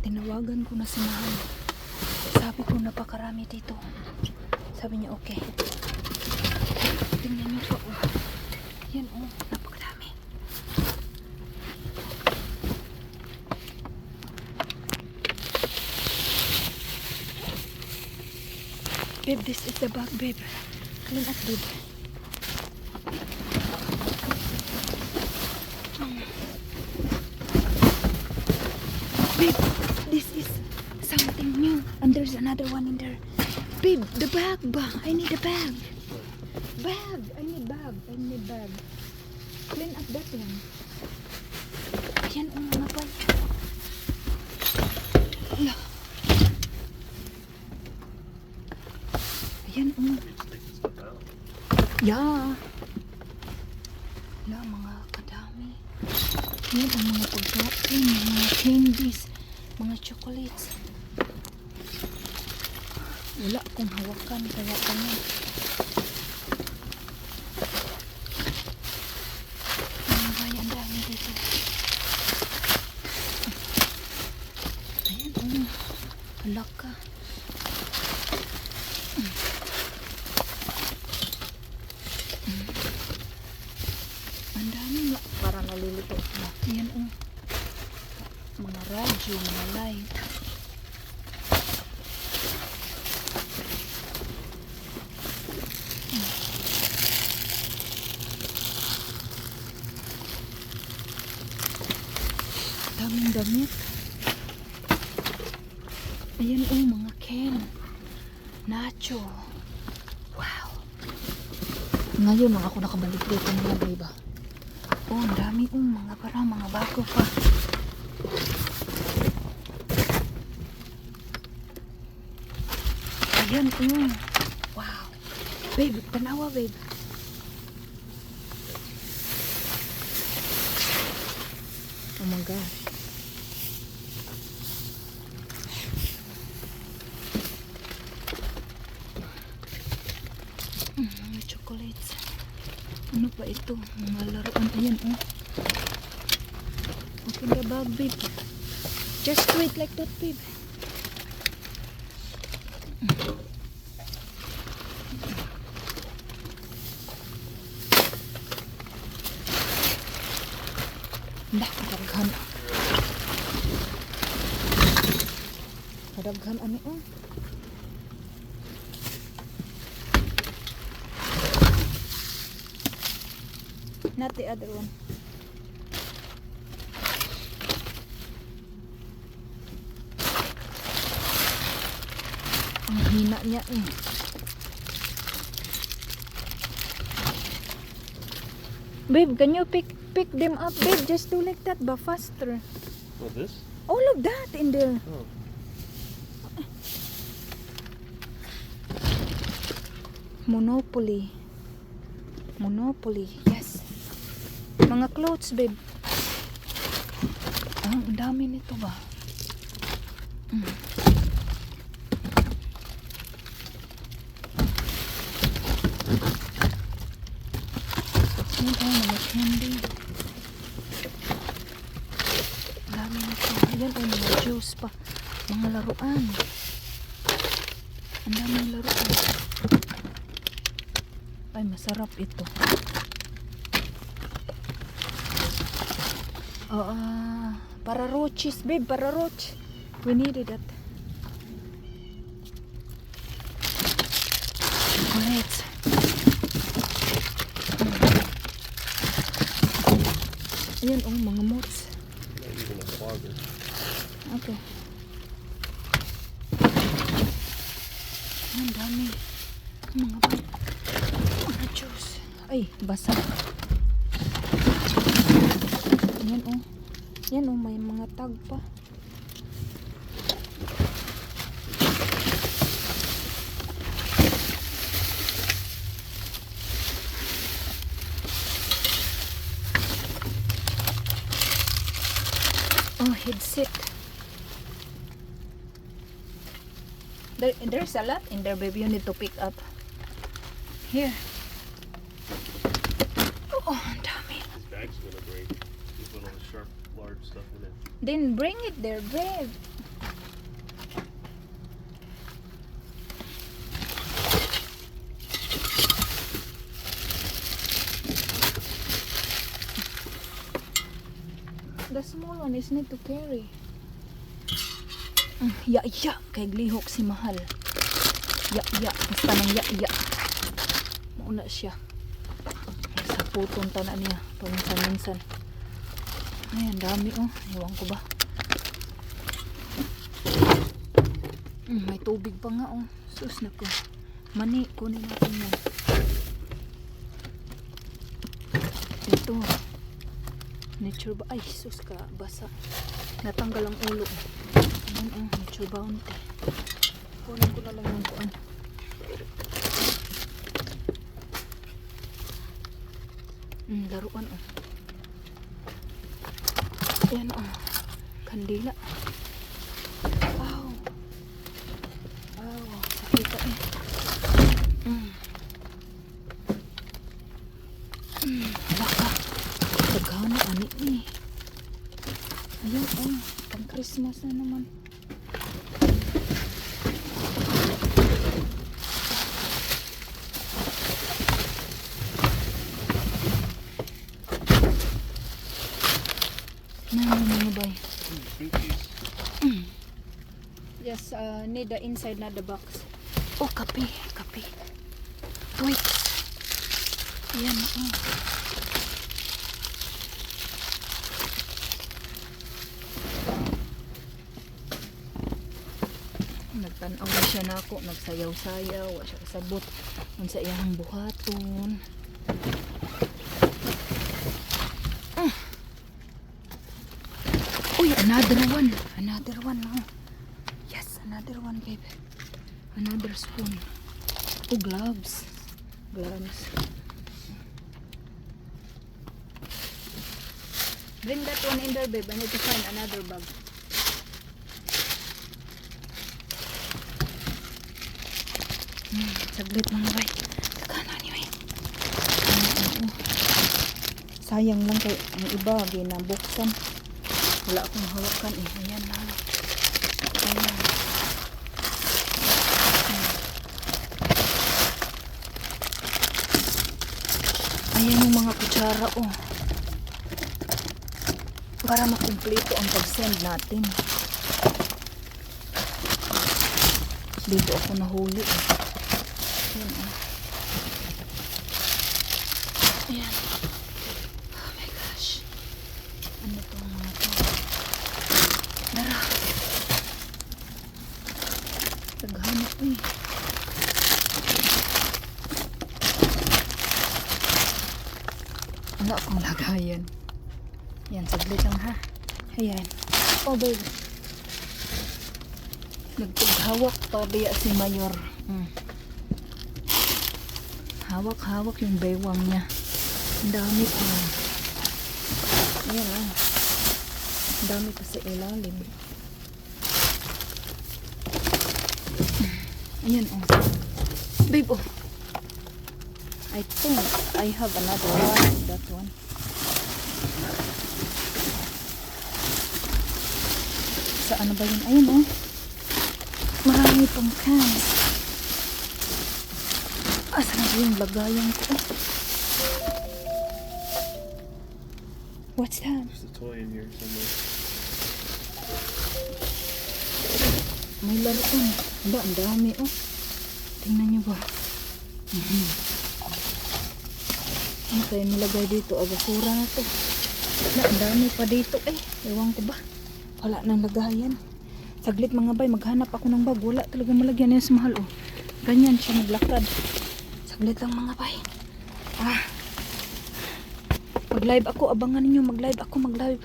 Tinawagan ko na si Mahal. Sabi ko napakarami dito. Sabi niya okay. Tingnan niyo pa oh. Yan oh, napakarami. Babe, this is the bag, babe. Clean up, babe. Babe, this is something new. And there's another one in there. Babe, the bag ba? I need a bag. Bag. I need bag. I need bag. Clean up that one. Ayan, oh, mga pa. Ala. Ayan, oh. Yeah. Wala, mga kadami. Yan ang mga pagkain, mga candies, mga chocolates. Wala akong hawakan, kaya kami. Ang bayan dami dito. Ayan, oh. Hala ka. Ang dami nga. Para nalilito na. Yan oh. Mga radyo, mga light. Damit. Ayan oh, mga Ken. Nacho. Wow. Ngayon lang ako nakabalik dito mga baby. Oh, dami oh, mga parang mga bago pa. Ayan oh. Wow. Babe, tanawa babe. Oh my gosh. Mm, mga chocolates. Ano pa ito? Mga laruan. Ayan oh. Open the bag babe. Just wait like that babe. Dah, kadaghan. Kadaghan ani oh. Not the other one. Ang hina niya eh. Babe, can you pick pick them up, babe? Just do like that, but faster. What this? All of that in there. Oh. Monopoly. Monopoly. Mga clothes, babe. Ah, ang dami nito ba? Mm. Yan oh, mga candy. Ang dami nito. Yan oh, mga juice pa. Mga laruan. Ang daming laruan. Ay, masarap ito. Oo, ah, para roaches, babe, para roach. We needed that. Chocolates. Ayan, oh, mga clogger. Okay. Ang dami. Mga? Mga juice. Ay, basa. Yan oh. Yan oh, may mga tag pa. Oh, headset. There, there's a lot in there, baby. You need to pick up. Here. stuff in it. Then bring it there, babe. The small one is need to carry. Mm, ya ya kay glihok si mahal. Ya ya basta nang ya ya. Mauna siya. Sa putong tanan niya paminsan-minsan. minsan ang dami oh. Ewan ko ba. Mm, may tubig pa nga oh. Sus na ko. Mani, kunin natin yan. Ito. Nature ba? Ay, sus ka. Basa. Natanggal ang ulo. Ayan oh, nature bounty. Kunin ko na lang yung kuan. Mm, laruan oh. Ayan oh. Kandila. Wow. Wow. Sakita eh. Mm. Mm, baka. Tagana ani eh. Ayun oh. Pang Christmas na naman. Na, ano ba? Cookies. Just uh, need the inside na the box. Oh, kape. Kape. Twix. Ayan, oh. Nagtanaw na siya na ako. Nagsayaw-sayaw. Wa siya kasabot. Kung sa iyang buhaton. Ah. Uy, another one. Another one, oh. Another one, babe. Another spoon. Oh, gloves. Gloves. Bring that one in there, babe. I need to find another bag. Hmm, saglit mga bay. Niyo eh. Ano, ano. Sayang lang kay ang iba, ginabuksan. Wala akong hawakan eh. Ayan na. Ayan. Ayan yung mga kutsara oh. Para makumpleto ang pag-send natin. Dito ako nahuli eh. Ayan oh. Ayan. Oh my gosh. Ano tong mga to? Dara. Taghanap eh. Wala akong lagayan. Yan, saglit lang ha. Ayan. Oh, babe. Nagpaghawak pa biya si Mayor. Hmm. Hawak-hawak yung baywang niya. Ang dami pa. Ayan ah. Ang dami pa sa ilalim. Ayan oh. Babe oh. I think I have another one. That one. Sa ano ba yun? Ayun oh. Marami pang cans. Asa na ba yung lagayan ko? What's that? There's a toy in here somewhere. May laruan. Wala, ang dami oh. Tingnan niyo ba? Mhm. Ano kaya nilagay dito? Ah, basura na to. Ang dami pa dito eh. Ewan ko ba? Wala nang lagayan. Saglit mga bay, maghanap ako ng bag. Wala talaga malagyan yan sa mahal oh. Ganyan siya naglakad. Saglit lang mga bay. Ah. Mag-live ako. Abangan ninyo. Mag-live ako. Mag-live.